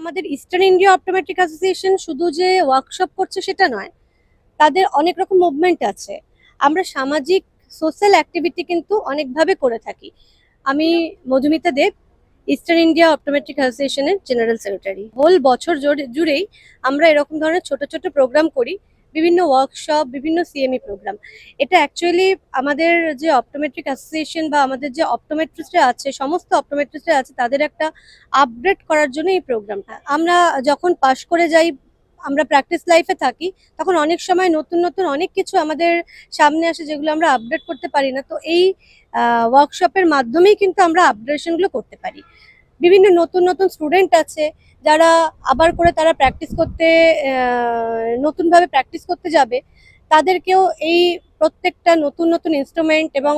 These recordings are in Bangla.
আমাদের ইস্টার্ন ইন্ডিয়া অটোমেটিক অ্যাসোসিয়েশন শুধু যে ওয়ার্কশপ করছে সেটা নয়, তাদের অনেক রকম মুভমেন্ট আছে। আমরা সামাজিক সোশ্যাল অ্যাক্টিভিটি কিন্তু অনেকভাবে করে থাকি। আমি Madhumita Deb Eastern India optometric অ্যাসোসিয়েশনের জেনারেল সেক্রেটারি হোল বছর জুড়ে- জুড়েই আমরা এরকম ধরনের ছোট ছোট প্রোগ্রাম করি। বিভিন্ন ওয়ার্কশপ বিভিন্ন সিএমই প্রোগ্রাম এটা অ্যাকচুয়ালি আমাদের যে অপটোমেট্রিক অ্যাসোসিয়েশন বা আমাদের যে অপটোমেট্রিস্টরা আছে, সমস্ত অপটোমেট্রিস্টরা আছে, তাদের একটা আপগ্রেড করার জন্য এই প্রোগ্রামটা আমরা যখন পাশ করে যাই, আমরা প্র্যাকটিস লাইফে থাকি, তখন অনেক সময় নতুন নতুন অনেক কিছু আমাদের সামনে আসে যেগুলো আমরা আপডেট করতে পারি না। তো এই ওয়ার্কশপের মাধ্যমেই কিন্তু আমরা আপডেশনগুলো করতে পারি। বিভিন্ন নতুন নতুন স্টুডেন্ট আছে যারা আবার করে তারা প্র্যাকটিস করতে নতুনভাবে প্র্যাকটিস করতে যাবে, তাদেরকেও এই প্রত্যেকটা নতুন নতুন ইনস্ট্রুমেন্ট এবং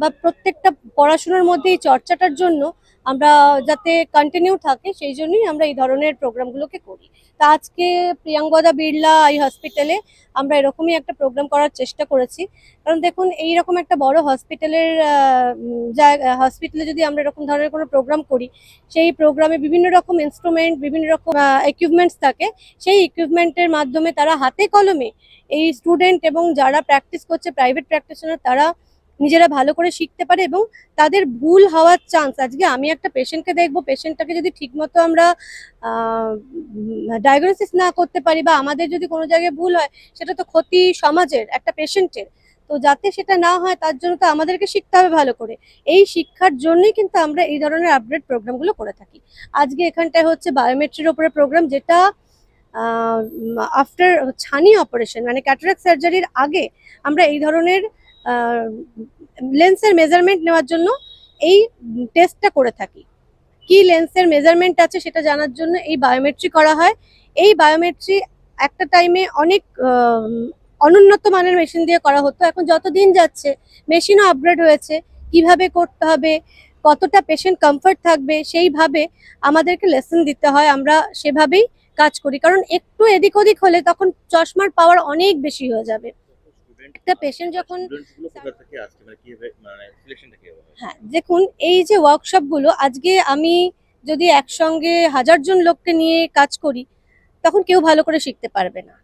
বা প্রত্যেকটা পড়াশোনার মধ্যে এই চর্চাটার জন্য আমরা যাতে কন্টিনিউ থাকে, সেই জন্যই আমরা এই ধরনের প্রোগ্রামগুলোকে করি। তা আজকে প্রিয়াঙ্গদা বিড়লা এই হসপিটালে আমরা এরকমই একটা প্রোগ্রাম করার চেষ্টা করেছি। কারণ দেখুন এই রকম একটা বড় হসপিটালের হসপিটালে যদি আমরা এরকম ধরনের কোনো প্রোগ্রাম করি, সেই প্রোগ্রামে বিভিন্ন রকম ইনস্ট্রুমেন্ট বিভিন্ন রকম ইকুইপমেন্টস থাকে। সেই ইকুইপমেন্টের মাধ্যমে তারা হাতে কলমে এই স্টুডেন্ট এবং যারা প্র্যাকটিস করছে প্রাইভেট প্র্যাকটিশনার তারা নিজেরা ভালো করে শিখতে পারে এবং তাদের ভুল হওয়ার চান্স আজকে আমি একটা পেশেন্টকে দেখব পেশেন্টটাকে যদি ঠিকমতো আমরা ডায়াগনোসিস না করতে পারি বা আমাদের যদি কোনো জায়গায় ভুল হয়, সেটা তো ক্ষতি সমাজের, একটা পেশেন্টের তো যাতে সেটা না হয়, তার জন্য তো আমাদেরকে শিখতে হবে ভালো করে। এই শিক্ষার জন্যই কিন্তু আমরা এই ধরনের আপডেট প্রোগ্রামগুলো করে থাকি। আজকে এখানটায় হচ্ছে বায়োমেট্রির ওপরে প্রোগ্রাম যেটা আফটার ছানি অপারেশন মানে ক্যাটারাক্ট সার্জারির আগে আমরা এই ধরনের লেন্সের মেজারমেন্ট নেওয়ার জন্য এই টেস্টটা করে থাকি। কি লেন্সের মেজারমেন্ট আছে সেটা জানার জন্য এই বায়োমেট্রি করা হয়। এই বায়োমেট্রি একটা টাইমে অনেক অনুন্নত মানের মেশিন দিয়ে করা হতো। এখন যত দিন যাচ্ছে মেশিনও আপগ্রেড হয়েছে। কীভাবে করতে হবে, কতটা পেশেন্ট কমফর্ট থাকবে, সেইভাবে আমাদেরকে লেসন দিতে হয়। আমরা সেভাবেই কাজ করি। কারণ একটু এদিক ওদিক হলে তখন চশমার পাওয়ার অনেক বেশি হয়ে যাবে। একটা পেশেন্ট যখন মানে মানে হয় দেখুন এই যে ওয়ার্কশপগুলো আজকে আমি যদি একসঙ্গে হাজার জন লোককে নিয়ে কাজ করি তখন কেউ ভালো করে শিখতে পারবে না।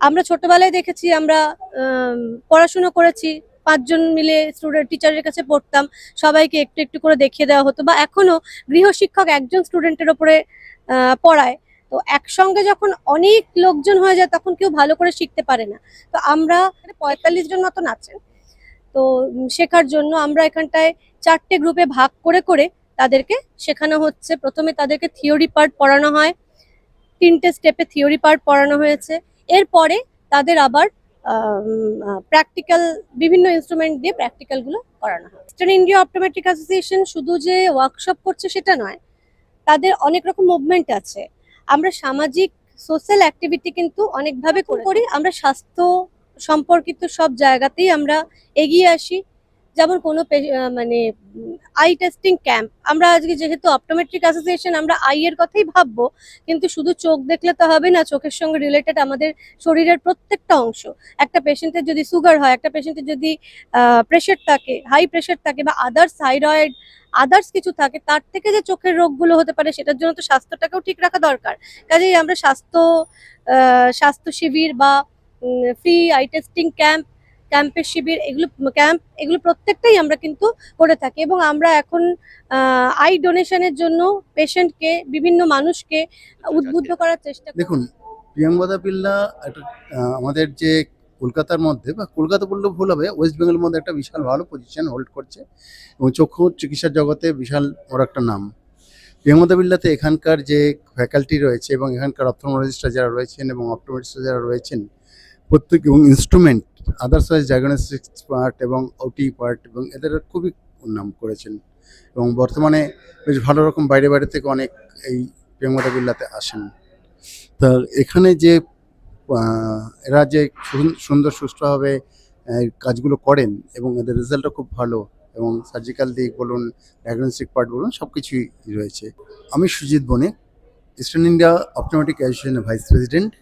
আমরা ছোটবেলায় দেখেছি আমরা আম, পড়াশুনো করেছি পাঁচজন মিলে স্টুডেন্ট টিচারের কাছে পড়তাম সবাইকে একটু একটু করে দেখিয়ে দেওয়া হতো বা এখনও গৃহশিক্ষক একজন স্টুডেন্টের ওপরে আহ, পড়ায়। তো একসঙ্গে যখন অনেক লোকজন হয়ে যায়, তখন কেউ ভালো করে শিখতে পারে না। তো আমরা পঁয়তাল্লিশ জন মতন আছেন। তো শেখার জন্য আমরা এখানটায় চারটে গ্রুপে ভাগ করে করে তাদেরকে শেখানো হচ্ছে। প্রথমে তাদেরকে থিওরি পার্ট পড়ানো হয়। তিনটে স্টেপে থিওরি পার্ট পড়ানো হয়েছে। এরপরে তাদের আবার প্র্যাকটিক্যাল বিভিন্ন ইনস্ট্রুমেন্ট দিয়ে প্র্যাকটিক্যালগুলো করানো হয়। ইস্টার্ন ইন্ডিয়া অপটোমেট্রিক অ্যাসোসিয়েশন শুধু যে ওয়ার্কশপ করছে সেটা নয়, তাদের অনেক রকম মুভমেন্ট আছে। আমরা সামাজিক সোশ্যাল অ্যাক্টিভিটি কিন্তু অনেকভাবে করি। আমরা স্বাস্থ্য সম্পর্কিত সব জায়গাতেই আমরা এগিয়ে আসি। যেমন কোনো মানে আই টেস্টিং ক্যাম্প আমরা আজকে যেহেতু অপটোমেট্রিক অ্যাসোসিয়েশন আমরা আই এর কথাই ভাববো, কিন্তু শুধু চোখ দেখলে তো হবে না, চোখের সঙ্গে রিলেটেড আমাদের শরীরের প্রত্যেকটা অংশ। একটা পেশেন্টের যদি সুগার হয়, একটা পেশেন্টের যদি প্রেশার থাকে হাই প্রেশার থাকে বা আদার্স থাইরয়েড আদার্স কিছু থাকে, তার থেকে যে চোখের রোগগুলো হতে পারে, সেটার জন্য তো স্বাস্থ্যটাকেও ঠিক রাখা দরকার। কাজেই আমরা স্বাস্থ্য স্বাস্থ্য শিবির বা ফ্রি আই টেস্টিং ক্যাম্প ক্যাম্পের শিবির এগুলো ক্যাম্প এগুলো প্রত্যেকটাই আমরা কিন্তু করে থাকি এবং আমরা এখন আই ডোনেশনের জন্য পেশেন্টকে বিভিন্ন মানুষকে উদ্বুদ্ধ করার চেষ্টা দেখুন প্রিয়াঙ্গদা পিল্লা আমাদের যে কলকাতার মধ্যে বা কলকাতা বললেও ভুল হবে ওয়েস্ট বেঙ্গলের মধ্যে একটা বিশাল ভালো পজিশন হোল্ড করছে এবং চক্ষু চিকিৎসার জগতে বিশাল বড় একটা নাম। প্রিয়াঙ্গদা বিল্লাতে এখানকার যে ফ্যাকাল্টি রয়েছে এবং এখানকার অপথোমোলজিস্টরা যারা রয়েছেন এবং অপটোমেট্রিস্টরা যারা রয়েছেন প্রত্যেক এবং instrument others wise diagnostics part এবং ওটি পার্ট এবং এদের খুবই নাম করেছেন। এবং বর্তমানে বেশ ভালো রকম বাইরে বাইরে থেকে অনেক এই প্রিয়াঙ্গদা বিল্লাতে আসেন। তা এখানে যে এরা যে সুন- সুন্দর সুষ্ঠুভাবে কাজগুলো করেন এবং এদের রেজাল্টও খুব ভালো এবং সার্জিক্যাল দিক বলুন ডায়াগনস্টিক পার্ট বলুন সব কিছুই রয়েছে। আমি Sujit Banik Eastern India optometric অ্যাসোসিয়েশনের ভাইস প্রেসিডেন্ট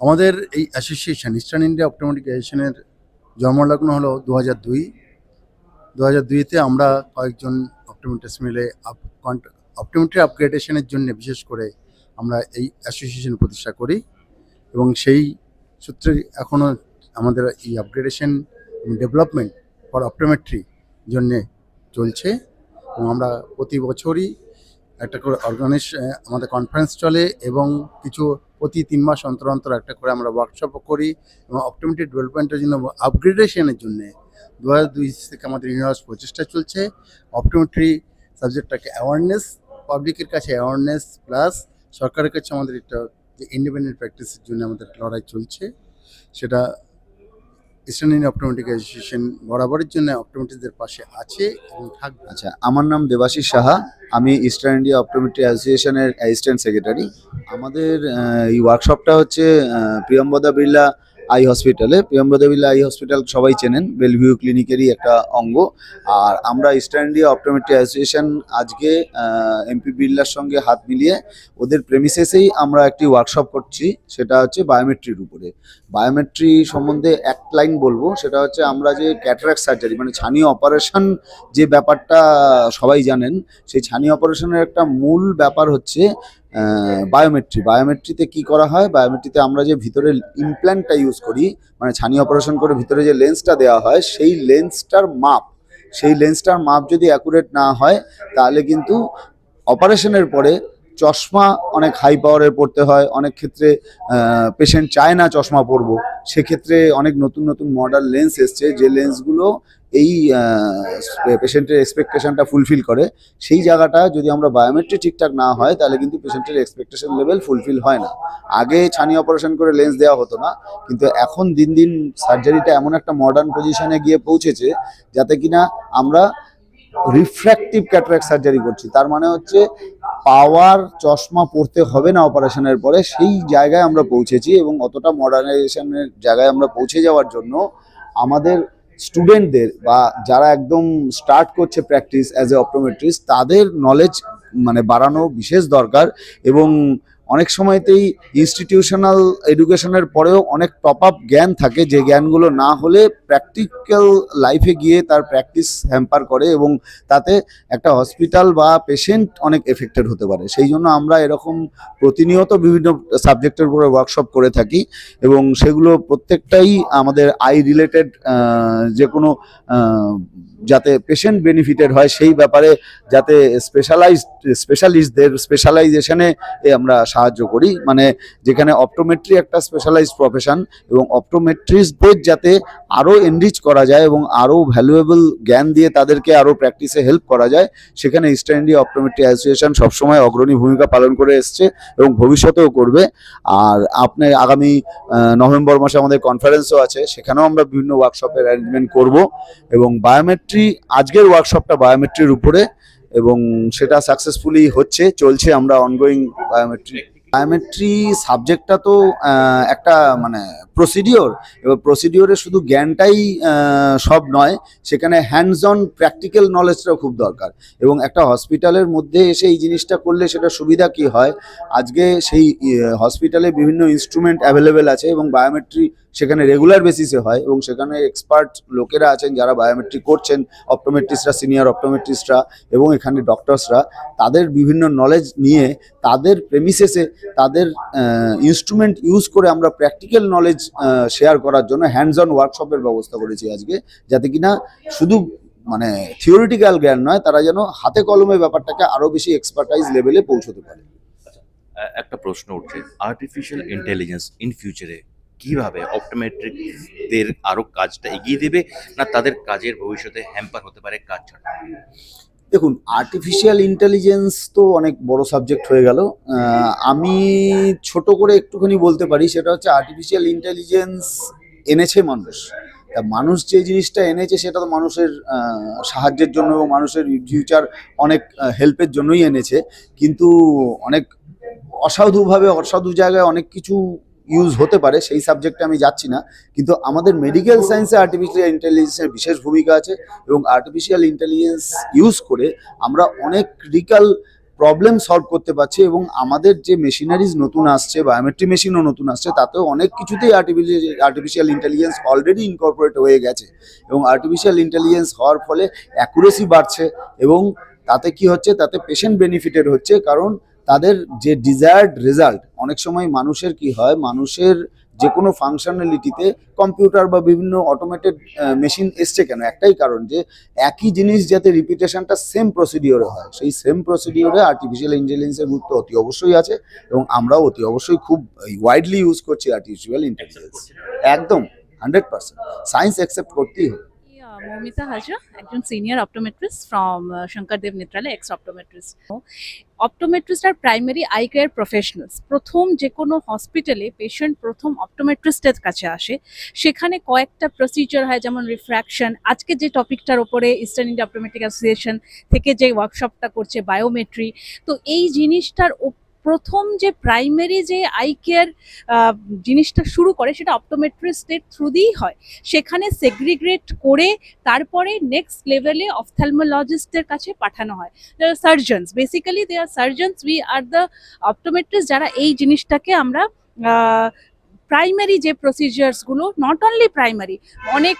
আমাদের এই অ্যাসোসিয়েশন ইস্টার্ন ইন্ডিয়া অপটোমেটিক অ্যাসোসিয়েশনের জন্মলগ্ন হলো দু হাজার দুই। দু হাজার দুইতে আমরা কয়েকজন অপটোমেটিক্স মিলে আপ অপটোমেট্রি আপগ্রেডেশনের জন্য বিশেষ করে আমরা এই অ্যাসোসিয়েশন প্রতিষ্ঠা করি এবং সেই সূত্রে এখনও আমাদের এই আপগ্রেডেশন ডেভেলপমেন্ট ফর অপটোমেট্রি জন্যে চলছে এবং আমরা প্রতি বছরই একটা করে অর্গানাইজ আমাদের কনফারেন্স চলে এবং কিছু প্রতি তিন মাস অন্তর অন্তর একটা করে আমরা ওয়ার্কশপও করি এবং অপটোমেটিক ডেভেলপমেন্টের জন্য আপগ্রেডেশনের জন্য। দু হাজার দুই থেকে আমাদের ইউনিভার্স প্রচেষ্টা চলছে। অপটোমেট্রি সাবজেক্টটাকে অ্যাওয়ারনেস পাবলিকের কাছে অ্যাওয়ারনেস প্লাস সরকারের কাছে আমাদের একটা যে ইন্ডিপেন্ডেন্ট প্র্যাকটিসের জন্য আমাদের লড়াই চলছে। সেটা ইস্টার্ন ইন্ডিয়ান অপটোমেটিক অ্যাসোসিয়েশন বরাবরের জন্য অপটোমেটিকদের পাশে আছে এবং থাকবে। আচ্ছা আমার নাম দেবাশিস সাহা। আমি ইস্টার্ন ইন্ডিয়া অপটোমেট্রি অ্যাসোসিয়েশনের অ্যাসিস্ট্যান্ট সেক্রেটারি আমাদের এই ওয়ার্কশপটা হচ্ছে প্রিয়ম্বদা বিড়লা আই হসপিটালে। প্রিয়ম্বদা বিড়লা আই হসপিটাল সবাই চেনেন, বেলভিউ ক্লিনিকেরই একটা অঙ্গ। আর আমরা ইস্টার্ন ইন্ডিয়া অপটোমেট্রি অ্যাসোসিয়েশন আজকে এমপি বিড়লার সঙ্গে হাত মিলিয়ে ওদের প্রেমিসেসেই আমরা একটি ওয়ার্কশপ করছি, সেটা হচ্ছে বায়োমেট্রির উপরে। বায়োমেট্রি সম্বন্ধে এক লাইন বলব, সেটা হচ্ছে আমরা যে ক্যাটারাক্ট সার্জারি মানে ছানি অপারেশন যে ব্যাপারটা সবাই জানেন, সেই ছানি অপারেশনের একটা মূল ব্যাপার হচ্ছে বায়োমেট্রি বায়োমেট্রিতে কি করা হয়? বায়োমেট্রিতে আমরা যে ভিতরে ইমপ্ল্যান্টটা ইউজ করি মানে ছানি অপারেশন করে ভিতরে যে লেন্সটা দেওয়া হয়, সেই লেন্সটার মাপ, সেই লেন্সটার মাপ যদি অ্যাকুরেট না হয়, তাহলে কিন্তু অপারেশনের পরে চশমা অনেক হাই পাওয়ারের পড়তে হয়, অনেক ক্ষেত্রে পেশেন্ট চায় না চশমা পরবো। সেক্ষেত্রে অনেক নতুন নতুন মডেল লেন্স এসছে, যে লেন্সগুলো এই পেশেন্টের এক্সপেকটেশনটা ফুলফিল করে। সেই জায়গাটা যদি আমরা বায়োমেট্রি ঠিকঠাক না হয়, তাহলে কিন্তু পেশেন্টের এক্সপেকটেশন লেভেল ফুলফিল হয় না। আগে ছানি অপারেশন করে লেন্স দেওয়া হতো না, কিন্তু এখন দিন দিন সার্জারিটা এমন একটা মডার্ন পজিশনে গিয়ে পৌঁছেছে, যাতে কিনা আমরা রিফ্র্যাক্টিভ ক্যাটারাক্ট সার্জারি করছি। তার মানে হচ্ছে পাওয়ার চশমা পড়তে হবে না অপারেশনের পরে, সেই জায়গায় আমরা পৌঁছেছি এবং অতটা মডার্নাইজেশনের জায়গায় আমরা পৌঁছে যাওয়ার জন্য আমাদের স্টুডেন্টদের বা যারা একদম স্টার্ট করছে প্র্যাকটিস অ্যাজ এ অপটোমেট্রিস্ট, তাদের নলেজ মানে বাড়ানো বিশেষ দরকার এবং অনেক সময়তেই ইনস্টিটিউশনাল এডুকেশনের পরেও অনেক টপ আপ জ্ঞান থাকে, যে জ্ঞানগুলো না হলে প্র্যাকটিক্যাল লাইফে গিয়ে তার প্র্যাকটিস হ্যাম্পার করে এবং তাতে একটা হসপিটাল বা পেশেন্ট অনেক এফেক্টেড হতে পারে। সেই জন্য আমরা এরকম প্রতিনিয়ত বিভিন্ন সাবজেক্টের উপরে ওয়ার্কশপ করে থাকি এবং সেগুলো প্রত্যেকটাই আমাদের আই রিলেটেড যে কোনো যাতে পেশেন্ট বেনিফিটেড হয়, সেই ব্যাপারে যাতে স্পেশালাইজড স্পেশালিস্টদের স্পেশালাইজেশনে আমরা সাহায্য করি। মানে যেখানে অপটোমেট্রি একটা স্পেশালাইজড প্রফেশন এবং অপটোমেট্রিস্টদের যাতে আরও এনরিচ করা যায় এবং আরও ভ্যালুয়েবল জ্ঞান দিয়ে তাদেরকে আরও প্র্যাকটিসে হেল্প করা যায়, সেখানে ইস্টার্ন ইন্ডিয়া অপটোমেট্রি অ্যাসোসিয়েশন সবসময় অগ্রণী ভূমিকা পালন করে এসছে এবং ভবিষ্যতেও করবে। আর আপনি আগামী নভেম্বর মাসে আমাদের কনফারেন্সও আছে, সেখানেও আমরা বিভিন্ন ওয়ার্কশপের অ্যারেঞ্জমেন্ট করব এবং বায়োমেট্রি আজকের ওয়ার্কশপটা বায়োমেট্রির উপরে এবং সেটা সাকসেসফুলি হচ্ছে চলছে আমরা অনগোয়িং বায়োমেট্রি বায়োমেট্রি সাবজেক্টটা তো একটা মানে প্রসিডিওর এবার প্রসিডিওরে শুধু জ্ঞানটাই সব নয়, সেখানে হ্যান্ডস অন প্র্যাকটিক্যাল নলেজটাও খুব দরকার। এবং একটা হসপিটালের মধ্যে এসে এই জিনিসটা করলে সেটা সুবিধা কি হয়? আজকে সেই হসপিটালে বিভিন্ন ইনস্ট্রুমেন্ট অ্যাভেলেবেল আছে এবং বায়োমেট্রি সেখানে রেগুলার বেসিসে হয় এবং সেখানে এক্সপার্ট লোকেরা আছেন যারা বায়োমেট্রি করছেন অপটোমেট্রিস্টরা সিনিয়র অপটোমেট্রিস্টরা এবং এখানে ডক্টরসরা তাদের বিভিন্ন নলেজ নিয়ে তাদের প্রেমিসেসে তাদের ইনস্ট্রুমেন্ট ইউজ করে আমরা প্র্যাকটিক্যাল নলেজ শেয়ার করার জন্য হ্যান্ডস অন ওয়ার্কশপের ব্যবস্থা করেছি আজকে, যাতে কিনা শুধু মানে থিওরিটিক্যাল জ্ঞান নয়, তারা যেন হাতে কলমে ব্যাপারটাকে আরও বেশি এক্সপার্টাইজ লেভেলে পৌঁছতে পারে। একটা প্রশ্ন উঠছে আর্টিফিশিয়াল ইন্টেলিজেন্স ইন ফিউচারে কীভাবে অপটোমেট্রিকদের আরও কাজটা এগিয়ে দেবে, না তাদের কাজের ভবিষ্যতে হ্যাম্পার হতে পারে কাজ ছাড়া? দেখুন আর্টিফিশিয়াল ইন্টেলিজেন্স তো অনেক বড় সাবজেক্ট হয়ে গেল। আমি ছোট করে একটুখানি বলতে পারি, সেটা হচ্ছে আর্টিফিশিয়াল ইন্টেলিজেন্স এনেছে মানুষ। তা মানুষ যে জিনিসটা এনেছে, সেটা তো মানুষের সাহায্যের জন্য এবং মানুষের ফিউচার অনেক হেল্পের জন্যই এনেছে। কিন্তু অনেক অসাধুভাবে, অসাধু জায়গায় অনেক কিছু ইউজ হতে পারে, সেই সাবজেক্টে আমি যাচ্ছি না। কিন্তু আমাদের মেডিকেল সায়েন্সে আর্টিফিশিয়াল ইন্টেলিজেন্সের বিশেষ ভূমিকা আছে এবং আর্টিফিশিয়াল ইন্টেলিজেন্স ইউজ করে আমরা অনেক ক্রিটিক্যাল প্রবলেম সলভ করতে পারছি এবং আমাদের যে মেশিনারিজ নতুন আসছে বায়োমেট্রি মেশিনও নতুন আসছে, তাতেও অনেক কিছুতেই artificial artificial intelligence already incorporate হয়ে গেছে এবং আর্টিফিশিয়াল ইন্টেলিজেন্স হওয়ার ফলে অ্যাকুরেসি বাড়ছে এবং তাতে কি হচ্ছে, তাতে পেশেন্ট বেনিফিটেড হচ্ছে। কারণ তাদের যে ডিজায়ার্ড রেজাল্ট অনেক সময় মানুষের কি হয়, মানুষের যে কোনো ফাংশনালিটিতে কম্পিউটার বা বিভিন্ন অটোমেটেড মেশিন এসছে কেন? একটাই কারণ যে, একই জিনিস যাতে রিপিটেশনটা সেম প্রসিডিওরে হয়, সেই সেম প্রসিডিওরে আর্টিফিশিয়াল ইন্টেলিজেন্সের গুরুত্ব অতি অবশ্যই আছে এবং আমরাও অতি অবশ্যই খুব ওয়াইডলি ইউজ করছি আর্টিফিশিয়াল ইন্টেলিজেন্স একদম হান্ড্রেড পার্সেন্ট সায়েন্স অ্যাকসেপ্ট করতেই হবে। মৌমিতা হাজরা একজন senior optometrist from Sankaradeva Nethralaya ex optometrist optometrist R primary eye care professionals প্রথম যে কোনো হসপিটালে পেশেন্ট প্রথম অপটোমেট্রিস্টের কাছে আসে। সেখানে কয়েকটা প্রসিজার হয়, যেমন রিফ্র্যাকশন আজকে যে টপিকটার ওপরে ইস্টার্ন ইন্ডিয়া অপটোমেট্রিক অ্যাসোসিয়েশন থেকে যে ওয়ার্কশপটা করছে বায়োমেট্রি তো এই জিনিসটার ওপ- প্রথম যে প্রাইমারি যে আই কেয়ার জিনিসটা শুরু করে সেটা অপটোমেট্রিস্টের থ্রু দিয়েই হয়। সেখানে সেগ্রিগ্রেট করে তারপরে নেক্সট লেভেলে অফথ্যালমোলজিস্টের কাছে পাঠানো হয়। Surgeons basically they are surgeons we are the optometrist যারা এই জিনিসটাকে আমরা প্রাইমারি যে প্রসিজার্সগুলো নট অনলি প্রাইমারি অনেক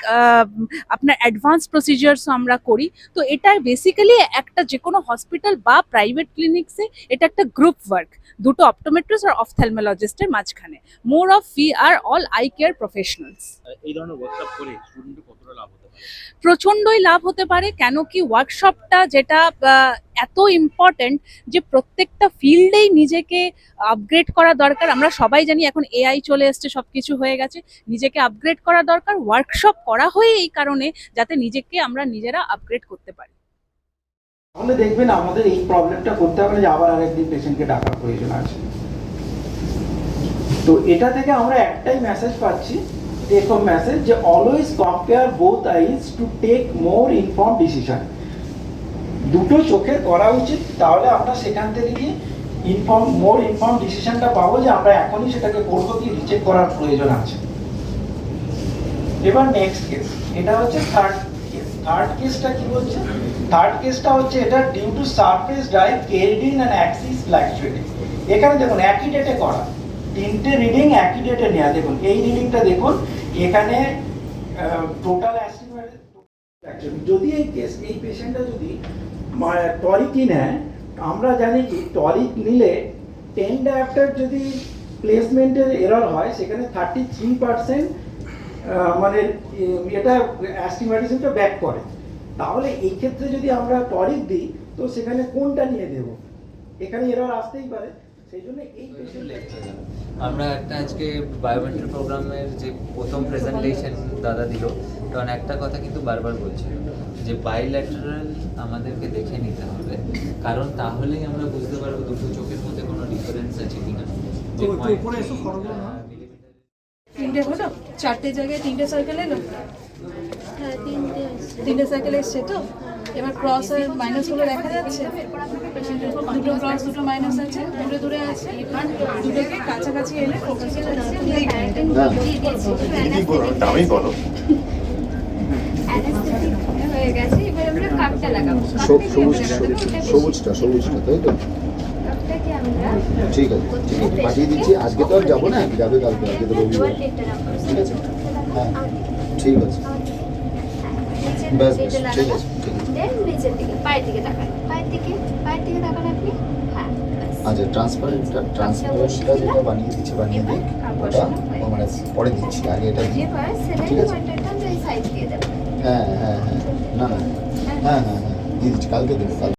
আপনার অ্যাডভান্স প্রসিজার্সও আমরা করি। তো এটা বেসিক্যালি একটা যে কোনো হসপিটাল বা প্রাইভেট ক্লিনিক্সে এটা একটা গ্রুপ ওয়ার্ক দুটো অপটোমেট্রিস্ট আর অফথ্যালমোলজিস্টের মাঝখানে। More of fee are all eye care professionals এই ধরনের ওয়ার্কশপ করে স্টুডেন্টের কতটা লাভ প্রচণ্ডই লাভ হতে পারে, কেন কি ওয়ার্কশপটা যেটা এত ইম্পর্ট্যান্ট যে প্রত্যেকটা ফিল্ডেই নিজেকে আপগ্রেড করা দরকার। আমরা সবাই জানি এখন এআই চলে এসছে সব কিছু হয়ে গেছে। নিজেকে আপগ্রেড করা দরকার ওয়ার্কশপ করা হয়ে এই কারণে যাতে নিজেকে আমরা নিজেরা আপগ্রেড করতে পারি। তাহলে দেখবেন আমাদের এই প্রবলেমটা করতে হবে যে আবার আরেকদিন পেশেন্টকে ডাকার প্রয়োজন আছে। তো এটা থেকে আমরা একটাই মেসেজ পাচ্ছি হোম মেসেজ যে always compare both eyes to take more inform decision দুটো চোখের করা উচিত, তাহলে আমরা সেখান থেকে গিয়ে ইনফর্ম মোর ইনফর্ম ডিসিশনটা পাবো যে আমরা এখনই সেটাকে করব কি রিচেক করার প্রয়োজন আছে। এবার নেক্সট কেস এটা হচ্ছে থার্ড কেস থার্ড কেসটা কি বলছে? থার্ড কেসটা হচ্ছে এটা ডিউ টু সারফেস ড্রাইভ কেরিডিন অ্যান্ড অ্যাক্সিস ফ্ল্যাকচুয়েটিং এখানে দেখুন, একই ডেটে করা। তিনটে রিডিং একই ডেটে নেওয়া দেখুন, এই রিডিংটা দেখুন, এখানে টোটাল যদি এই কেস এই পেশেন্টটা যদি টরিকই নেয়, আমরা জানি কি টরিক নিলে টেন ডায়াপ্টার যদি প্লেসমেন্টের এরর হয়, সেখানে থার্টি থ্রি পার্সেন্ট মানে এটা অ্যাস্টিমেটিসিনটা ব্যাক করে। তাহলে এই ক্ষেত্রে যদি আমরা টরিক দিই, তো সেখানে কোনটা নিয়ে দেব? এখানে এরর আসতেই পারে। আমরা একটা আজকে বায়োমেট্রিক প্রোগ্রামের যে প্রথম প্রেজেন্টেশন দাদা দিল কারণ একটা কথা কিন্তু বারবার বলছিল যে বাইল্যাটারাল আমাদেরকে দেখে নিতে হবে কারণ তাহলেই আমরা বুঝতে পারব দুটো চোখের মধ্যে কোনো ডিফারেন্স আছে কিনা। তিনটে হলো? চারটে জায়গায় তিনটে সার্কেল এলো? হ্যাঁ তিনটে সার্কেল এসছে তো? এবার ক্রস আর মাইনাসগুলো দেখা যাচ্ছে। দুটো ক্রস দুটো মাইনাস আছে দূরে দূরে আছে। দুটোকে কাছাকাছি এলে ফোকাস Anesthetic হয়ে গেছে এবার আমরা কাপটা লাগাবো সবুজটা সবুজটা তাই তো? কাপটাকে ঠিক আছে ঠিক আছে পাঠিয়ে দিচ্ছি। আজকে তো আর যাব না যাবে কালকে আজকে তো রবিবার। ঠিক আছে? হ্যাঁ ঠিক আছে। দেন নিচের দিকে পায়ের দিকে তাকান। পায়ের দিকে পায়ের দিকে তাকান আপনি। হ্যাঁ। আচ্ছা ট্রান্সপারেন্টটা ট্রান্সপারেন্টটা যেটা বানিয়ে দিচ্ছে বানিয়ে দিই ওটা মানে পরে দিচ্ছি আগে এটা দিই। এবার সেভেন পয়েন্টারটা আমরা এই সাইড দিয়ে দেবো। হ্যাঁ হ্যাঁ হ্যাঁ। না না হ্যাঁ হ্যাঁ হ্যাঁ দিয়ে দিচ্ছি কালকে দেবো কাল